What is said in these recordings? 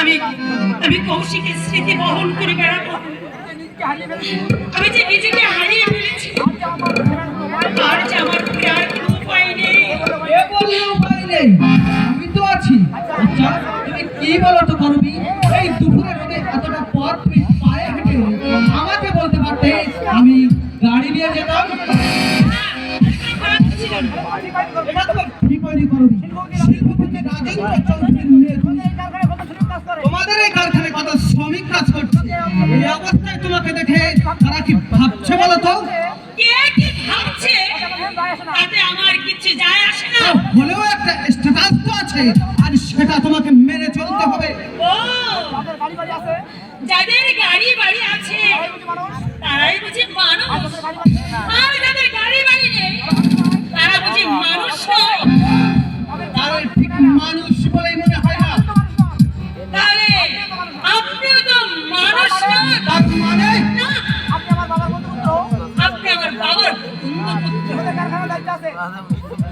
আমি আমি কৌশিকের স্মৃতি বহন করে বেড়াবো। আমি যে নিজেকে হারিয়ে ফেলেছি যে আমার আর যে আমার ফেরার কোনো উপায় নেই। উপায় নেই। আমি তো আছি। আচ্ছা তুমি কি বলো তো করবি? এই দুপুরে রোদে এতটা পথ তুমি পায়ে হেঁটে আমাকে বলতে পারতে আমি গাড়ি নিয়ে যেতাম? এটা বিপরীত করবি। রাজেন্দ্র চৌধুরীর মেয়ে তোমাদের এই কারখানায় কত শ্রমিক কাজ করছে? এই অবস্থায় তোমাকে দেখে তারা কি ভাবছে বলো তো? কে কি ভাবছে? আমার দায় আসে না। তাতে আমার কিচ্ছু যায় আসে না। হলেও একটা স্ট্যাটাস তো আছে আর সেটা তোমাকে মেনে চলতে হবে। ও তাদের গাড়ি বাড়ি আছে। যাদের গাড়ি বাড়ি আছে মানুষ। তারাই বুঝি মানুষ। তাদের গাড়ি বাড়ি আছে। আর যাদের গাড়ি বাড়ি নেই তারা বুঝি মানুষ নয়। মানুষ বলেই মনে হয় না। তাহলে আপনিও তো মানুষ মানে? আপনি আমার বাবার বন্ধু আপনি আমার বাবার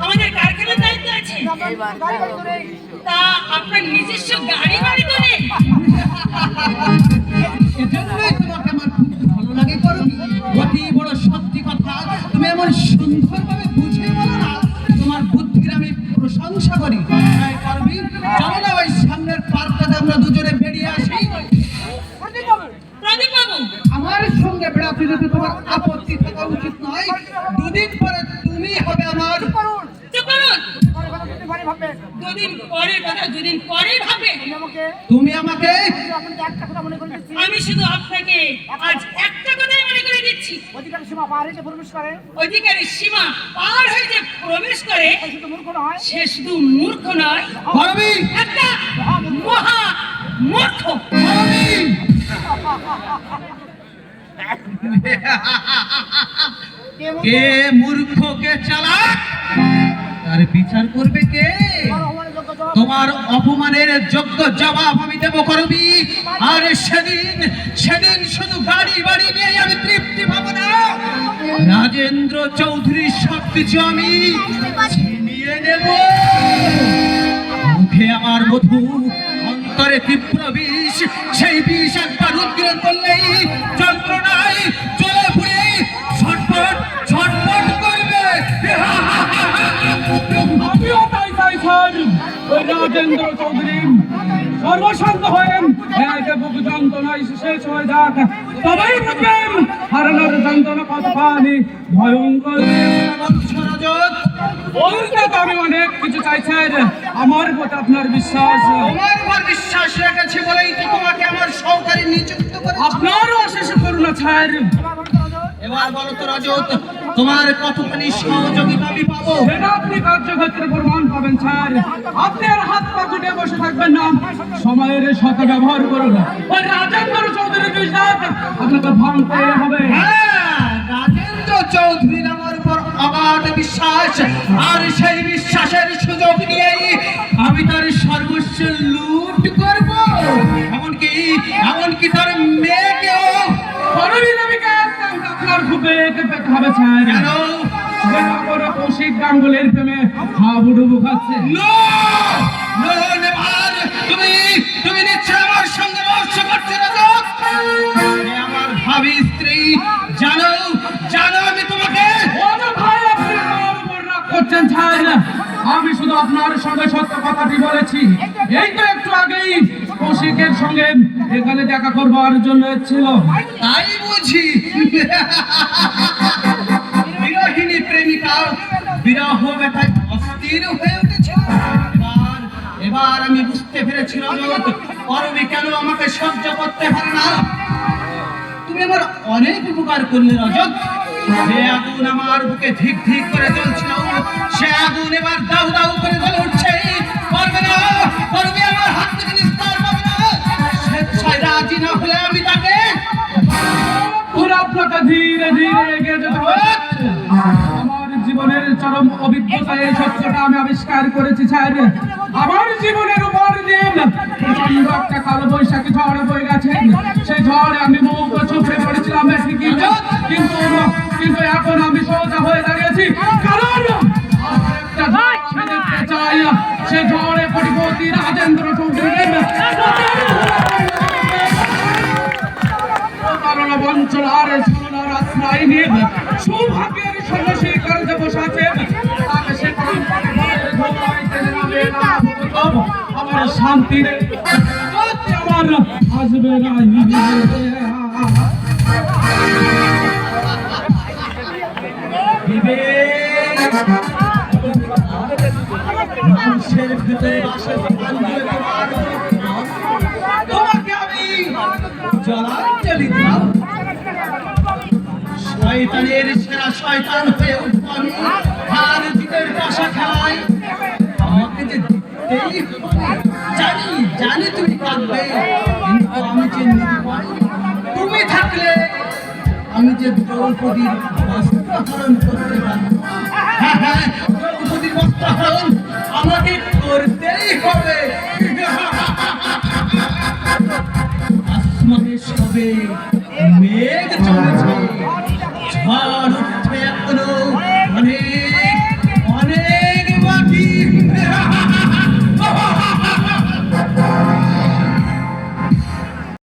আমাদের কারখানার দায়িত্ব আছে। করে। তা আপনার নিজস্ব গাড়ি বাড়ি এজন্যই তোমাকে আমার খুব ভালো লাগে করবি অতি বড় সত্যি কথা তুমি এমন সুন্দরভাবে আমার সঙ্গে বেড়াতে যেতে তোমার আপত্তি থাকা উচিত নয়। দুদিন পরে তুমি হবে আমার। তুমি আমাকে মনে দিচ্ছি আমি শুধু আপনাকে আজ একটা কথাই মনে করে দিচ্ছি। অধিকার সীমা পার হয়েছে প্রবেশ করে। অধিকারের সীমা পার হয়ে যে প্রবেশ করে সে শুধু মূর্খ নয়। সে শুধু মূর্খ নয়। একটা মহা মূর্খ। কে মূর্খ? কে চালাক? তার বিচার করবে কে? তোমার অপমানের যোগ্য জবাব আমি দেব করবি। আর সেদিন সেদিন শুধু গাড়ি বাড়ি নিয়ে আমি তৃপ্তি পাবো না। রাজেন্দ্র চৌধুরীর সব কিছু আমি ছিনিয়ে নেব। মুখে আমার মধু, অন্তরে তীব্র বিষ। সেই বিষ একবার উদ্গ্রহণ করলেই রাজেন্দ্র চৌধুরী। সর্বশান্ত হয়েন একে বুক যন্ত্রণায় শেষ হয়ে যাক। তবেই বুঝবেন হারানোর যন্ত্রণা কতখানি ভয়ঙ্কর। রজত বলতে তো আমি অনেক কিছু চাই স্যার আমার প্রতি আপনার বিশ্বাস। তোমার উপর বিশ্বাস রেখেছি বলেই তো তোমাকে আমার সহকারী নিযুক্ত করেছি। আপনারও অশেষ করুণা স্যার। এবার বলো তো রজত তোমার কতখানি সহযোগিতা আমি পাবো? সেটা আপনি কার্যক্ষেত্রে প্রমাণ পাবেন স্যার। আপনি আর হাত পা গুটে বসে থাকবেন না। সময়ের সাথে ব্যবহার করুন ওই রাজেন্দ্র চৌধুরী বিশ্বাস আপনাকে ভাঙতে হবে। হ্যাঁ, রাজেন্দ্র চৌধুরীর আমার উপর অগাধ বিশ্বাস আর সেই বিশ্বাসের সুযোগ নিয়েই আমি তার সর্বস্ব লুট করব। এমনকি এমনকি তার কৌশিক গাঙ্গুলের প্রেমে হাবুডুবু খাচ্ছে। নো! নেভার তুমি তুমি নিশ্চয় আমার সঙ্গে রহস্য করছ রজত আমার ভাবি স্ত্রী জানো জানো আমি তোমাকে? ওরে ভাই আপনি আমার উপর রাগ করছেন আমি শুধু আপনার সঙ্গে সত্য কথাটি বলেছি। এই তো একটু আগেই কৌশিকের সঙ্গে এখানে দেখা করবার জন্য ছিল তাই বুঝি। অস্থির হয়ে উঠেছে। এবার আমি বুঝতে পেরেছি রজত কেন আমাকে সহ্য করতে পারে না? তুমি আমার অনেক উপকার করলে রজত। যে আগুন আমার বুকে ধিক ধিক করে জ্বলছিল। সে আগুন এবার দাউ দাউ করে জ্বলে উঠছে। পারবে না পারবে আমার হাত থেকে নিস্তার পাবে না। স্বেচ্ছায় রাজি না হলে আমি তাকে পুরো ধীরে ধীরে চরম অভিজ্ঞতায় এই সত্যটা আমি আবিষ্কার করেছি, স্যার। আমার জীবনের উপর দিন। প্রচণ্ড একটা কালো বৈশাখী ঝড় বয়ে গেছে। সেই ঝড়ে আমি মুখ ছুপড়ে পড়েছিলাম কিন্তু কিন্তু এখন আমি সোজা হয়ে দাঁড়িয়েছি। কারণ সে ঝড়ে পরিপতি রাজেন্দ্র চৌধুরী। বঞ্চনার ছলনার আশ্রয় সৌভাগ্যের সমস্যা আমার শান্তি। নেই আমার আসবে মানুষের ভেতরে শয়তানের সেরা শয়তান হয়ে উঠবো আমি। আর দিনের বাসা খেলায় জানি জানি তুমি কাঁদবে আমি যে তুমি থাকলে আমি যে দ্রৌপদীর বস্ত্রহরণ করতে পারব